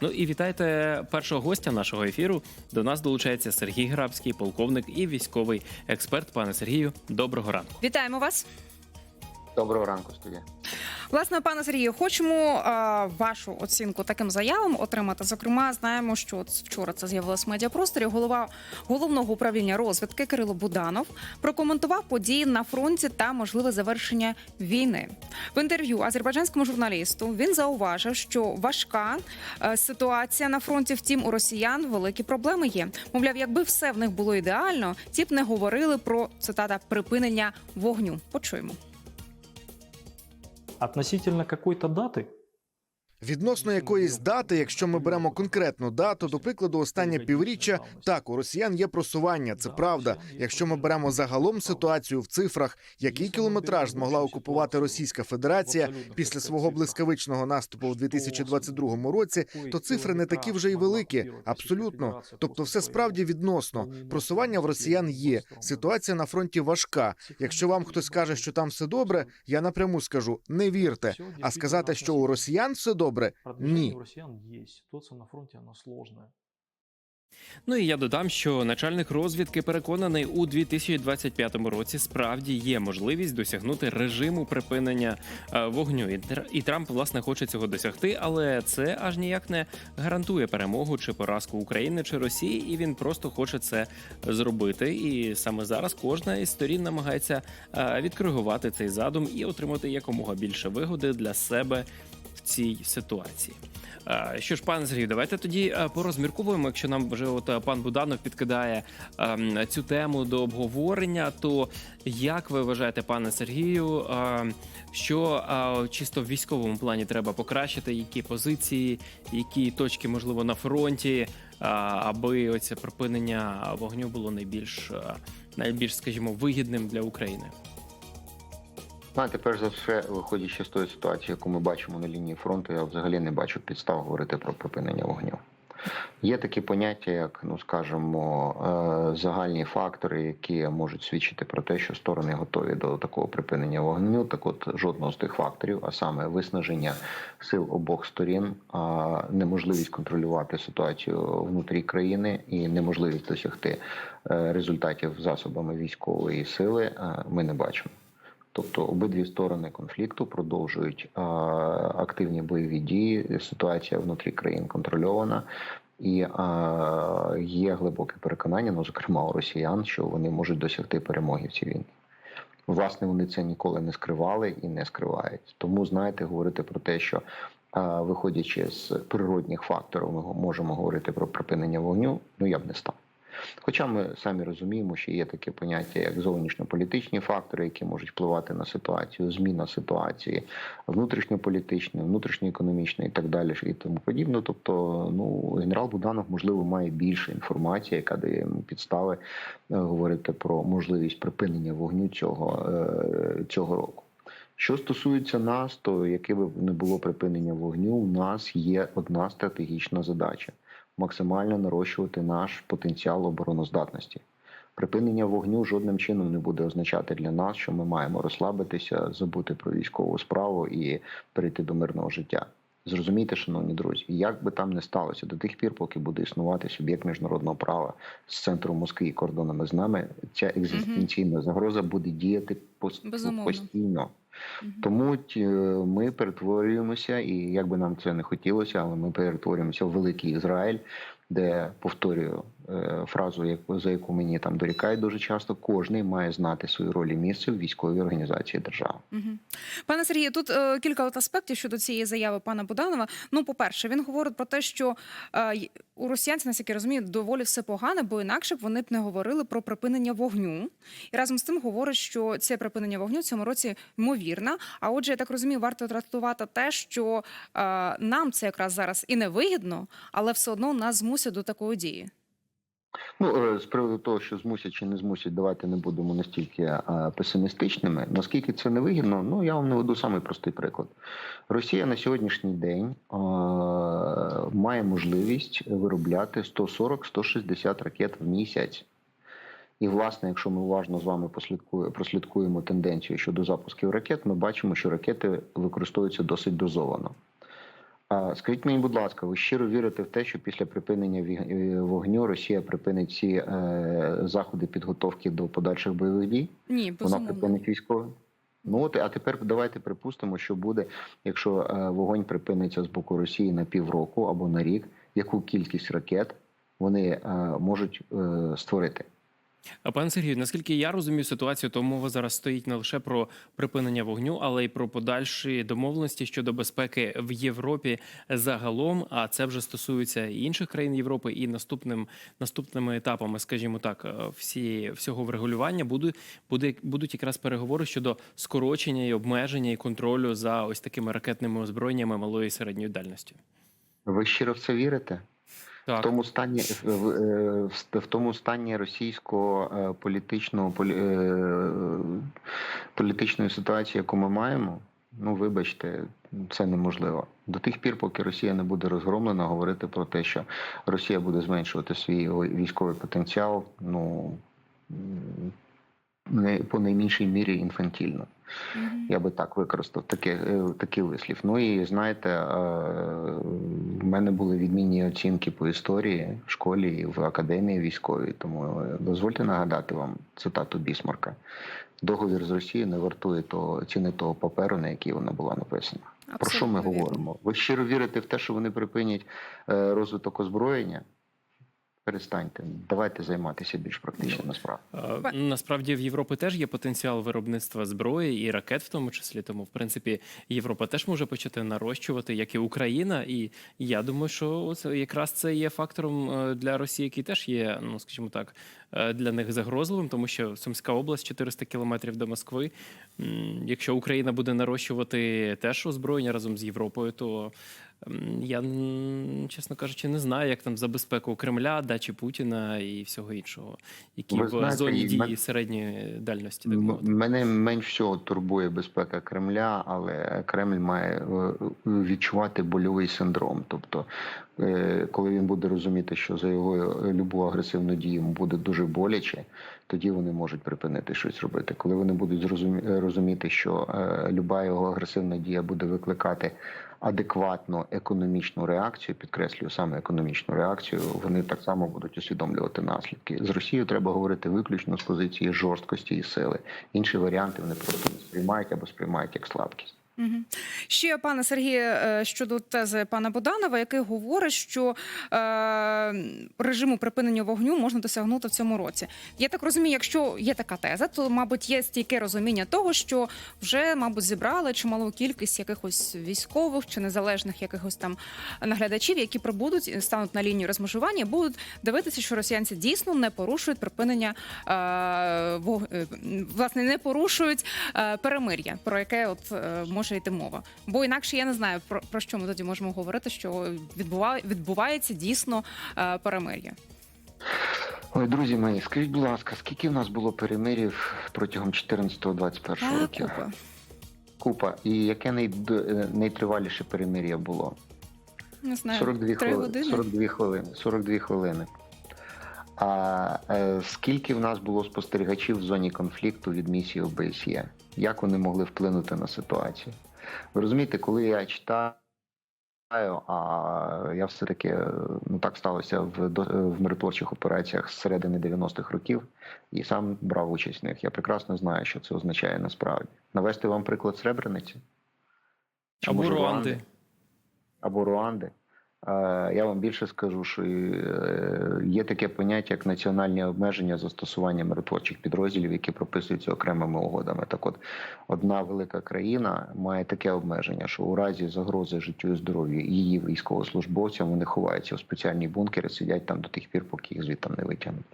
Ну і вітайте першого гостя нашого ефіру. До нас долучається Сергій Грабський, полковник і військовий експерт. Пане Сергію, доброго ранку. Вітаємо вас. Доброго ранку, студія. Власне, пане Сергію, хочемо е, вашу оцінку таким заявам отримати. Зокрема, знаємо, що от вчора це з'явилось в медіапросторі. Голова головного управління розвідки Кирило Буданов прокоментував події на фронті та можливе завершення війни. В інтерв'ю азербайджанському журналісту він зауважив, що важка е, ситуація на фронті. Втім, у росіян великі проблеми є. Мовляв, якби все в них було ідеально, ті б не говорили про цитата припинення вогню. Почуємо. Относительно какой-то даты, Відносно якоїсь дати, якщо ми беремо конкретну дату, до прикладу, останнє півріччя, так у росіян є просування. Це правда. Якщо ми беремо загалом ситуацію в цифрах, який кілометраж змогла окупувати Російська Федерація після свого блискавичного наступу в 2022 році, то цифри не такі вже й великі. Абсолютно. Тобто, все справді відносно. Просування в росіян є. Ситуація на фронті важка. Якщо вам хтось каже, що там все добре, я напряму скажу: не вірте. А сказати, що у росіян все добре, Продвижение ні. у россиян есть. Ситуация на фронте, она сложная. Ну і я додам, що начальник розвідки переконаний, у 2025 році справді є можливість досягнути режиму припинення е, вогню. І Тр- Трамп власне хоче цього досягти, але це аж ніяк не гарантує перемогу чи поразку України чи Росії, і він просто хоче це зробити. І саме зараз кожна із сторін намагається е, відкоригувати цей задум і отримати якомога більше вигоди для себе цій ситуації. Е, Що ж, пане Сергію, давайте тоді е, порозмірковуємо. Якщо нам вже от е, пан Буданов підкидає ем, цю тему до обговорення, то як ви вважаєте, пане Сергію, е, що чисто в військовому плані треба покращити, які позиції, які точки можливо на фронті, аби оце припинення вогню було найбільш найбільш, скажімо, вигідним для України? Знаєте, перш за все, виходячи з тої ситуації, яку ми бачимо на лінії фронту, я взагалі не бачу підстав говорити про припинення вогню. Є такі поняття, як, ну скажімо, е, загальні фактори, які можуть свідчити про те, що сторони готові до такого припинення вогню. Так, от жодного з тих факторів, а саме виснаження сил обох сторін, неможливість контролювати ситуацію внутрі країни і неможливість досягти е, результатів засобами військової сили, е, ми не бачимо. Тобто обидві сторони конфлікту продовжують а, активні бойові дії. Ситуація внутрі країн контрольована, і а, є глибоке переконання, ну зокрема у росіян, що вони можуть досягти перемоги в цій війні. Власне, вони це ніколи не скривали і не скривають. Тому знаєте, говорити про те, що а, виходячи з природних факторів, ми можемо говорити про припинення вогню. Ну я б не став. Хоча ми самі розуміємо, що є таке поняття, як зовнішньополітичні фактори, які можуть впливати на ситуацію, зміна ситуації, внутрішньополітичної, внутрішньоекономічної і так далі і тому подібне. Тобто, ну генерал Буданов можливо має більше інформації, яка дає йому підстави е, говорити про можливість припинення вогню цього, е, цього року. Що стосується нас, то яке би не було припинення вогню, у нас є одна стратегічна задача максимально нарощувати наш потенціал обороноздатності. Припинення вогню жодним чином не буде означати для нас, що ми маємо розслабитися, забути про військову справу і перейти до мирного життя. Зрозумійте, шановні друзі, як би там не сталося до тих пір, поки буде існувати суб'єкт міжнародного права з центру Москви і кордонами з нами, ця екзистенційна загроза буде діяти постійно. Тому ми перетворюємося, і як би нам це не хотілося, але ми перетворюємося в великий Ізраїль, де повторюю е, фразу, за яку мені там дорікають дуже часто. Кожний має знати свою роль і місце в військовій організації держави. Мгм. Пане Сергію, тут е, кілька от аспектів щодо цієї заяви пана Буданова. Ну, по-перше, він говорить про те, що е, у росіянців, наскільки розумію, доволі все погано, бо інакше б вони б не говорили про припинення вогню. І разом з тим говорить, що це припинення вогню в цьому році ймовірно. А отже, я так розумію, варто трактувати те, що е, нам це якраз зараз і не вигідно, але все одно нас змусять до такої дії. Ну е, з приводу того, що змусять чи не змусять, давайте не будемо настільки е, песимістичними. Наскільки це не вигідно, ну я вам наведу самий простий приклад. Росія на сьогоднішній день е, має можливість виробляти 140-160 ракет в місяць. І, власне, якщо ми уважно з вами прослідкуємо тенденцію щодо запусків ракет, ми бачимо, що ракети використовуються досить дозовано. Скажіть мені, будь ласка, ви щиро вірите в те, що після припинення е, вогню Росія припинить ці е, заходи підготовки до подальших бойових дій? Ні, Вона припинить військові? Ну от а тепер давайте припустимо, що буде, якщо е, вогонь припиниться з боку Росії на півроку або на рік, яку кількість ракет вони е, можуть е, створити? Пане Сергію, наскільки я розумію ситуацію, то мова зараз стоїть не лише про припинення вогню, але й про подальші домовленості щодо безпеки в Європі загалом. А це вже стосується і інших країн Європи, і наступним наступними етапами, скажімо так, е, всі всього врегулювання будуть буде будуть якраз переговори щодо скорочення і обмеження і контролю за ось такими ракетними озброєннями малої і середньої дальності. Ви щиро в це вірите? В тому стані в, в, е, в тому стані російського е, політичного полі, е, політичної ситуації, яку ми маємо, ну вибачте, це неможливо. До тих пір, поки Росія не буде розгромлена, говорити про те, що Росія буде зменшувати свій військовий потенціал, ну не по найменшій мірі інфантільно. Я би так використав таке, е, такий вислів. Ну і знаєте, е, в мене були відмінні оцінки по історії в школі і в академії військовій. Тому е, дозвольте нагадати вам цитату Бісмарка: договір з Росією не вартує того ціни того паперу, на який вона була написана. Про що ми вірно. говоримо? Ви щиро вірите в те, що вони припинять розвиток озброєння? Перестаньте, давайте займатися більш практичними справами. Насправді в Європи теж є потенціал виробництва зброї і ракет, в тому числі. Тому, в принципі, Європа теж може почати нарощувати, як і Україна. І я думаю, що це якраз це є фактором е, для Росії, який теж є, ну скажімо так, е, для них загрозливим, тому що Сумська область 400 кілометрів до Москви. Якщо Україна буде нарощувати теж озброєння разом з Європою, то я чесно кажучи не знаю, як там за безпеку Кремля, дачі Путіна і всього іншого, які Ви в знаєте, зоні дії мен- середньої дальності. Так мовити. Мене менш всього турбує безпека Кремля, але Кремль має е, відчувати больовий синдром. Тобто, е, коли він буде розуміти, що за його е, любу агресивну дію йому буде дуже боляче, тоді вони можуть припинити щось робити. Коли вони будуть е, розуміти, що е, люба його агресивна дія буде викликати адекватну економічну реакцію, підкреслюю саме економічну реакцію, вони так само будуть усвідомлювати наслідки. З Росією треба говорити виключно з позиції жорсткості і сили. Інші варіанти вони просто не сприймають або сприймають як слабкість. Ще пане Сергію, е, щодо тези пана Боданова, який говорить, що е, режиму припинення вогню можна досягнути в цьому році. Я так розумію, якщо є така теза, то мабуть є стійке розуміння того, що вже, мабуть, зібрали чималу кількість якихось військових чи незалежних якихось там наглядачів, які прибудуть і стануть на лінію розмежування, будуть дивитися, що росіянці дійсно не порушують припинення е, вог- е, власне, не порушують е, перемир'я, про яке от е, може йти мова. Бо інакше я не знаю про, про що ми тоді можемо говорити, що відбуває, відбувається дійсно е, перемир'я. Ой, друзі мої, скажіть, будь ласка, скільки в нас було перемирів протягом 14-21 Та років? купа. Купа. І яке найд... е, найтриваліше перемир'я було? Не знаю, 42 три хвилини. години. 42 хвилини. 42 хвилини. А е, скільки в нас було спостерігачів в зоні конфлікту від місії ОБСЄ? Як вони могли вплинути на ситуацію? Ви розумієте, коли я читаю, а я все-таки ну так сталося в, в миротворчих операціях з середини 90-х років і сам брав участь в них. Я прекрасно знаю, що це означає насправді. Навести вам приклад Сребрениці? Або Руанди. або Руанди. Я вам більше скажу, що е, є таке поняття як національні обмеження застосування миротворчих підрозділів, які прописуються окремими угодами. Так, от одна велика країна має таке обмеження, що у разі загрози життю і здоров'ю її військовослужбовцям вони ховаються у спеціальні бункери, сидять там до тих пір, поки їх звідти не витягнуть.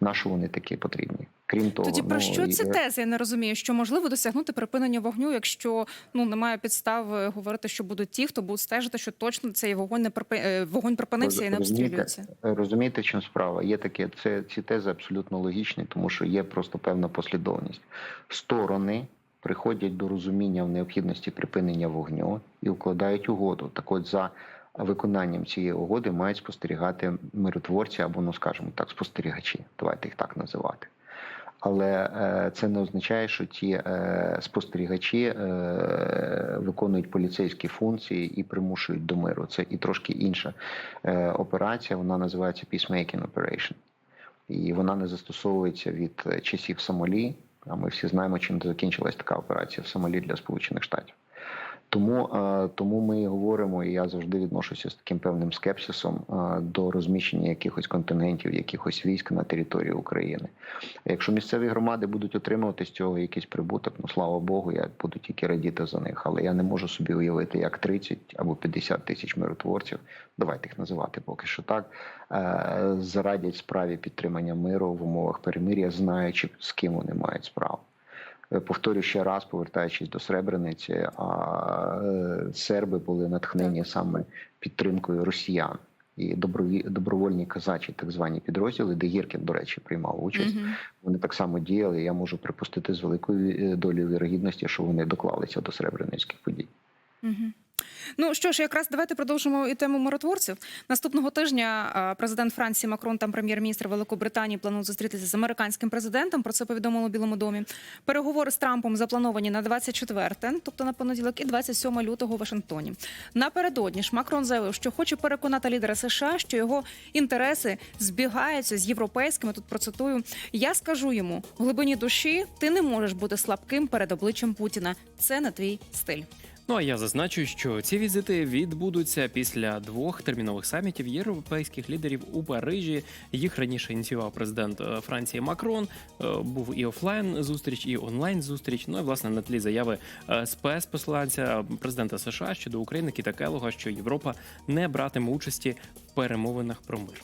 На що вони такі потрібні? Крім того, Тоді про ну, що і- ці тези? Я не розумію, що можливо досягнути припинення вогню, якщо ну немає підстав е, говорити, що будуть ті, хто будуть стежити, що точно цей вогонь не припи... е, вогонь припинився і не обстрілюється. Розумієте, в чим справа? Є таке, це ці тези абсолютно логічні, тому що є просто певна послідовність. Сторони приходять до розуміння в необхідності припинення вогню і укладають угоду. Так от за виконанням цієї угоди мають спостерігати миротворці або, ну скажімо так, спостерігачі. Давайте їх так називати. Але е, це не означає, що ті е, спостерігачі е, виконують поліцейські функції і примушують до миру. Це і трошки інша операція. Вона називається Peacemaking Operation. І вона не застосовується від часів Сомалі. А ми всі знаємо, чим закінчилась така операція в Сомалі для Сполучених Штатів. Тому, е, тому ми говоримо, і я завжди відношуся з таким певним скепсисом е, до розміщення якихось контингентів, якихось військ на території України. Якщо місцеві громади будуть отримувати з цього якийсь прибуток, ну слава Богу, я буду тільки радіти за них. Але я не можу собі уявити, як 30 або 50 тисяч миротворців, давайте їх називати поки що так, е, зарадять справі підтримання миру в умовах перемир'я, знаючи з ким вони мають справу. Е, Повторю ще раз, повертаючись до Сребрениці, а е, серби були натхнені саме підтримкою росіян. І добровольні казачі, так звані підрозділи, де Гіркін, до речі, приймав участь. Мгм. Вони так само діяли. Я можу припустити з великою е, долею вірогідності, що вони доклалися до Сребреницьких подій. Мгм. Ну що ж, якраз давайте продовжимо і тему миротворців. Наступного тижня президент Франції Макрон та прем'єр-міністр Великобританії планують зустрітися з американським президентом. Про це повідомили у Білому домі. Переговори з Трампом заплановані на 24, тобто на понеділок, і 27 лютого у Вашингтоні. Напередодні ж Макрон заявив, що хоче переконати лідера США, що його інтереси збігаються з європейськими. Тут процитую: я скажу йому в глибині душі, ти не можеш бути слабким перед обличчям Путіна. Це не твій стиль. Ну а я зазначу, що ці візити відбудуться після двох термінових самітів європейських лідерів у Парижі. Їх раніше ініціював президент е, Франції Макрон. Е, Був і офлайн зустріч, і онлайн зустріч. Ну і власне на тлі заяви е, спецпосланця президента США щодо України Кіта Келога, що Європа не братиме участі в перемовинах про мир.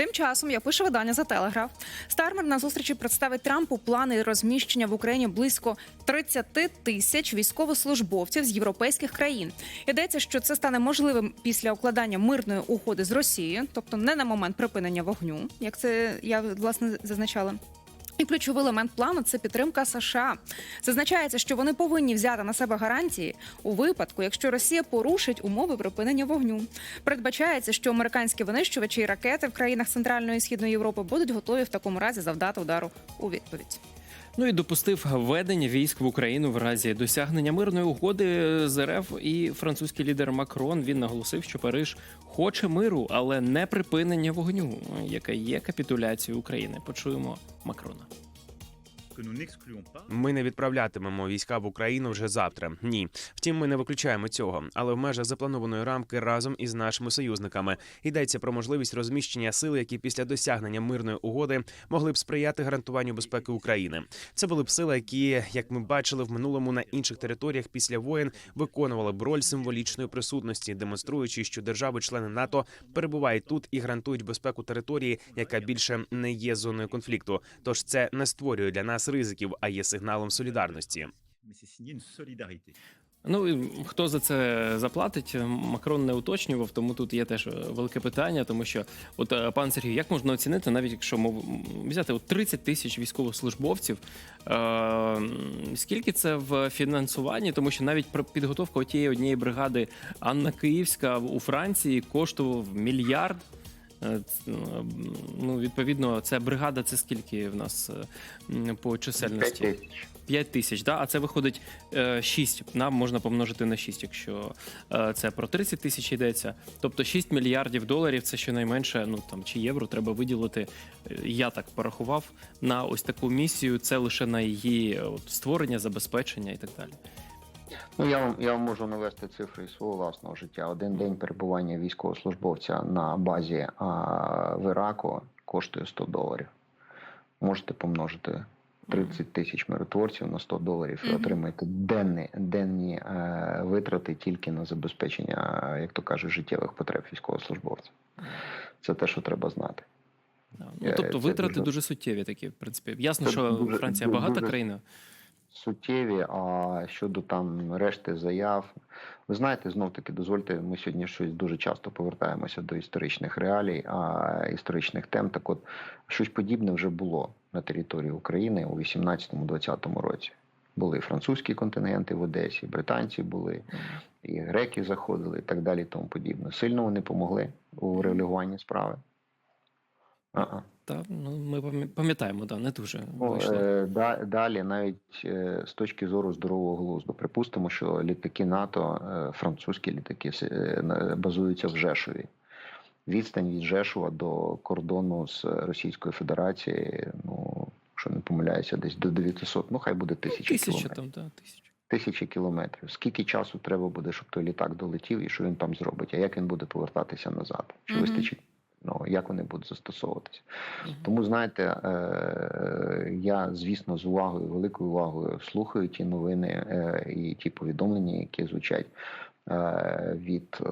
Тим часом, як пише видання за телеграф, Стармер на зустрічі представить Трампу плани розміщення в Україні близько 30 тисяч військовослужбовців з європейських країн. Йдеться, що це стане можливим після укладання мирної угоди з Росією, тобто не на момент припинення вогню, як це я власне зазначала. І ключовий елемент плану це підтримка США. Зазначається, що вони повинні взяти на себе гарантії у випадку, якщо Росія порушить умови припинення вогню. Передбачається, що американські винищувачі і ракети в країнах Центральної і Східної Європи будуть готові в такому разі завдати удару у відповідь. Ну і допустив введення військ в Україну в разі досягнення мирної угоди з РФ і французький лідер Макрон. Він наголосив, що Париж хоче миру, але не припинення вогню, яке є капітуляцією України. Почуємо Макрона. Ми не відправлятимемо війська в Україну вже завтра. Ні, втім, ми не виключаємо цього, але в межах запланованої рамки разом із нашими союзниками йдеться про можливість розміщення сил, які після досягнення мирної угоди могли б сприяти гарантуванню безпеки України. Це були б сили, які, як ми бачили в минулому на інших територіях після воєн, виконували б роль символічної присутності, демонструючи, що держави-члени НАТО перебувають тут і гарантують безпеку території, яка більше не є зоною конфлікту. Тож це не створює для нас ризиків, а є сигналом солідарності. Ну хто за це заплатить? Макрон не уточнював, тому тут є теж велике питання, тому що, от е, пан Сергій, як можна оцінити, навіть якщо мов взяти от 30 тисяч військовослужбовців, е, скільки це в фінансуванні? Тому що навіть підготовка тієї однієї бригади Анна Київська у Франції коштував мільярд. Е, ц- Ну, відповідно, це бригада, це скільки в нас е, по 5 чисельності? тисяч. 5 тисяч, да? а це виходить е, 6. Нам можна помножити на 6, якщо е, це про 30 тисяч йдеться. Тобто 6 мільярдів доларів це щонайменше, ну там чи євро треба виділити. е, Я так порахував на ось таку місію. Це лише на її е, от, створення, забезпечення і так далі. Ну я вам я вам можу навести цифри із свого власного життя. Один день перебування військовослужбовця на базі а, в Іраку коштує 100 доларів. Можете помножити 30 тисяч миротворців на 100 доларів і отримаєте денні, денні е, витрати тільки на забезпечення, е, як то кажуть, життєвих потреб військовослужбовця. Це те, що треба знати. Ну, Е, тобто це витрати дуже- дуже суттєві такі, в принципі. Ясно, Це що дуже- Франція дуже- багата дуже- країна. Суттєві. А щодо там решти заяв, ви знаєте, знов таки дозвольте, ми сьогодні щось дуже часто повертаємося до історичних реалій, а історичних тем. Так, от щось подібне вже було на території України у 18-20 році. Були французькі контингенти в Одесі, британці були, і греки заходили, і так далі, і тому подібне. Сильно вони помогли у регулюванні справи. Ага. Та ну ми пам'ятаємо, да, не дуже Ну, вийшло. е, да- далі, навіть е, з точки зору здорового глузду, припустимо, що літаки НАТО, е, французькі літаки, е, базуються в Жешові. Відстань від Жешува до кордону з Російською Федерацією, ну, якщо не помиляюся, десь до 900, ну хай буде тисяча Тисяча кілометрів. там, да, тисяча. Тисячі кілометрів. Скільки часу треба буде, щоб той літак долетів і що він там зробить? А як він буде повертатися назад? Чи Мгм. вистачить? Ну як вони будуть застосовуватися? Мгм. Тому знаєте, е, я звісно з увагою, великою увагою слухаю ті новини е, і ті повідомлення, які звучать е, від е,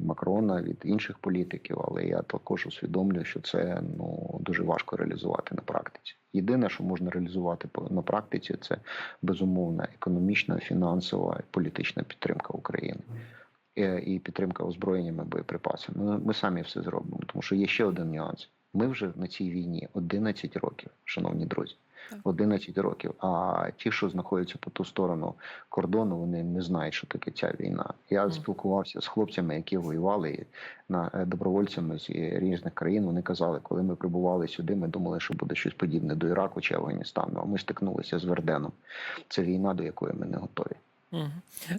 Макрона, від інших політиків, але я також усвідомлюю, що це ну дуже важко реалізувати на практиці. Єдине, що можна реалізувати на практиці, це безумовна економічна, фінансова і політична підтримка України. Е, І підтримка озброєннями боєприпасами. Ми, ми самі все зробимо, тому що є ще один нюанс. Ми вже на цій війні 11 років, шановні друзі. Так. 11 років. А ті, що знаходяться по ту сторону кордону, вони не знають, що таке ця війна. Я спілкувався з хлопцями, які воювали на е, добровольцями з е, різних країн. Вони казали, коли ми прибували сюди, ми думали, що буде щось подібне до Іраку чи Афганістану. А ми стикнулися з Верденом. Це війна, до якої ми не готові.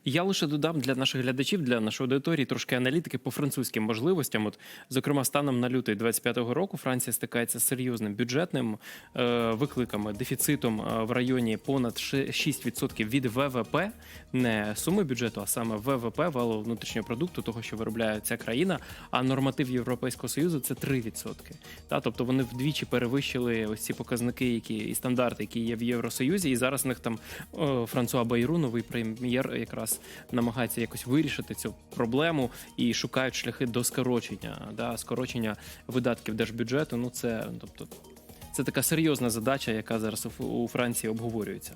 Я лише додам для наших глядачів, для нашої аудиторії трошки аналітики по французьким можливостям. От, зокрема, станом на лютий 25-го року Франція стикається з серйозним бюджетним е, викликами, дефіцитом е, в районі понад ше- 6% від ВВП, не суми бюджету, а саме ВВП, валового внутрішнього продукту, того, що виробляє ця країна. А норматив Європейського союзу це 3%. Та, тобто вони вдвічі перевищили ось ці показники, які і стандарти, які є в Євросоюзі, і зараз у них там О, Франсуа Байру, новий прем'єр, якраз намагається якось вирішити цю проблему і шукають шляхи до скорочення, да, скорочення видатків держбюджету. Ну це тобто. Це така серйозна задача, яка зараз у Франції обговорюється.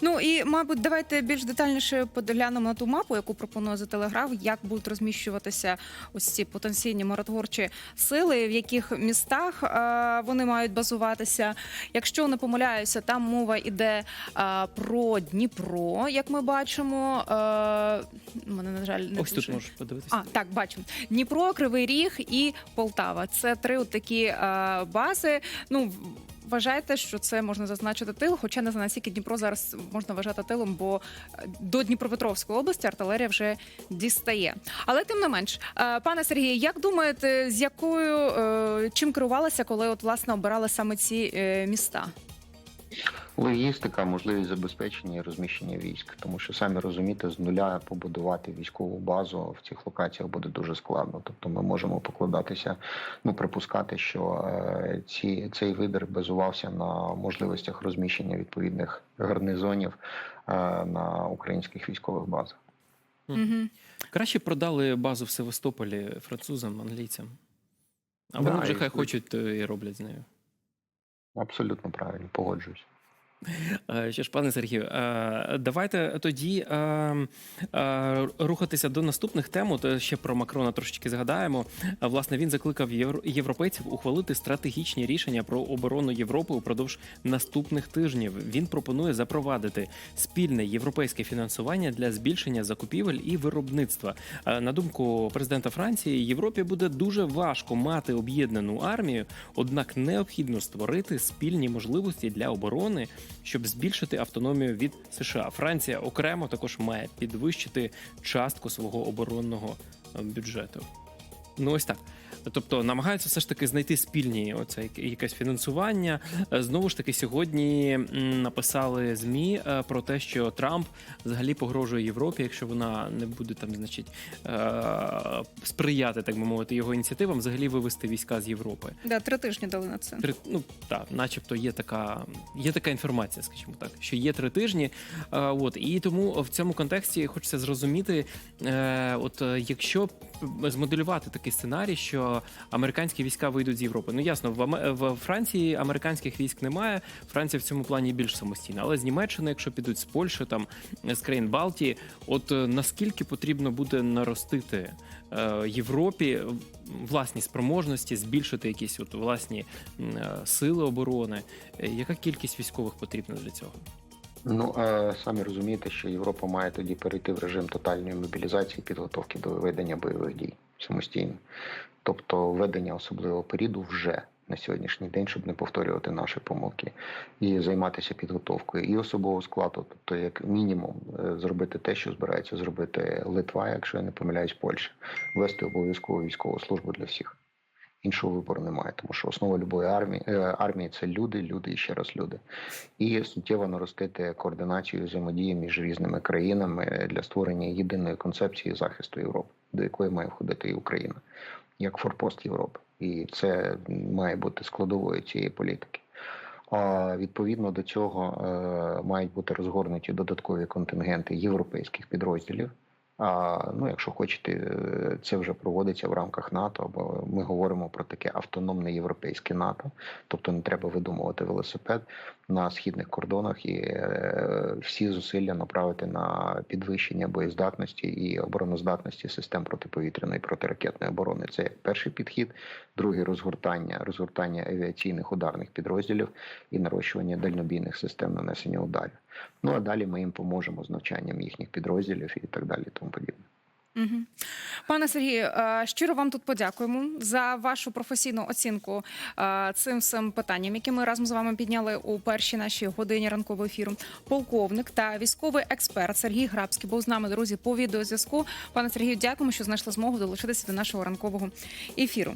Ну і мабуть, давайте більш детальніше поглянемо на ту мапу, яку пропонує за телеграф, як будуть розміщуватися ось ці потенційні миротворчі сили, в яких містах е, вони мають базуватися. Якщо не помиляюся, там мова йде е, про Дніпро, як ми бачимо. Е, мене на жаль не Ось тут можеш подивитися. а, так, бачимо. Дніпро, Кривий Ріг і Полтава. Це три от такі бази. Ну, вважайте, що це можна зазначити тил, хоча не знаю, наскільки Дніпро зараз можна вважати тилом, бо е, до Дніпропетровської області артилерія вже дістає. Але тим не менш, е, пане Сергію, як думаєте, з якою е, чим керувалася, коли от власне обирали саме ці міста? Логістика, можливість забезпечення і розміщення військ, тому що самі розумієте, з нуля побудувати військову базу в цих локаціях буде дуже складно. Тобто, ми можемо покладатися, ну припускати, що е, ці цей вибір базувався на можливостях розміщення відповідних гарнизонів е, на українських військових базах. Угу. Краще продали базу в Севастополі французам, англійцям. А Да, вже і хай хочуть е, і роблять з нею. Абсолютно правильно, погоджуюсь. Е, Що ж, пане Сергію, е, давайте тоді е, рухатися до наступних тем. От ще про Макрона трошечки згадаємо. Власне, він закликав євро- європейців ухвалити стратегічні рішення про оборону Європи упродовж наступних тижнів. Він пропонує запровадити спільне європейське фінансування для збільшення закупівель і виробництва. На думку президента Франції, Європі буде дуже важко мати об'єднану армію, однак необхідно створити спільні можливості для оборони, щоб збільшити автономію від США. Франція окремо також має підвищити частку свого оборонного е, бюджету. Ну ось так. Тобто намагаються все ж таки знайти спільні оце яке- якесь фінансування. Е, Знову ж таки, сьогодні написали змі е, про те, що Трамп взагалі погрожує Європі, якщо вона не буде там, значить, е, сприяти, так би мовити, його ініціативам, взагалі вивести війська з Європи. Да, три тижні дали на це. Три, ну так, начебто є така, є така інформація, скажімо так, що є три тижні. От і тому в цьому контексті хочеться зрозуміти, от якщо змоделювати такий сценарій, що американські війська вийдуть з Європи. Ну ясно, в, в Франції американських військ немає. Франція в цьому плані більш самостійна, але з Німеччини, якщо підуть з Польщі, там з країн Балтії, от е, наскільки потрібно буде наростити е, Європі власні спроможності, збільшити якісь от власні е, сили оборони. Яка кількість військових потрібна для цього? Ну самі розумієте, що Європа має тоді перейти в режим тотальної мобілізації підготовки до ведення бойових дій. Самостійно. Тобто введення особливого періоду вже на сьогоднішній день, щоб не повторювати наші помилки, і займатися підготовкою і особового складу, тобто, як мінімум, е, зробити те, що збирається зробити Литва, якщо я не помиляюсь, Польща, вести обов'язкову військову службу для всіх. Іншого вибору немає, тому що основа любої армії е, армії це люди, люди і ще раз люди. І суттєво наростити координацію і взаємодію між різними країнами для створення єдиної концепції захисту Європи, до якої має входити і Україна, як форпост Європи. І це має бути складовою цієї політики. А відповідно до цього е, мають бути розгорнуті додаткові контингенти європейських підрозділів. А ну, якщо хочете, е, це вже проводиться в рамках НАТО, бо ми говоримо про таке автономне європейське НАТО, тобто не треба видумувати велосипед на східних кордонах і е, всі зусилля направити на підвищення боєздатності і обороноздатності систем протиповітряної протиракетної оборони. Це перший підхід, другий розгортання, розгортання авіаційних ударних підрозділів і нарощування дальнобійних систем нанесення ударів. Ну а далі ми їм поможемо з навчанням їхніх підрозділів і так далі, тому подібне. Пане Сергію, е, щиро вам тут подякуємо за вашу професійну оцінку е, цим всім питанням, які ми разом з вами підняли у першій нашій годині ранкового ефіру. Полковник та військовий експерт Сергій Грабський був з нами, друзі, по відеозв'язку. Пане Сергію, дякуємо, що знайшли змогу долучитися до нашого ранкового ефіру.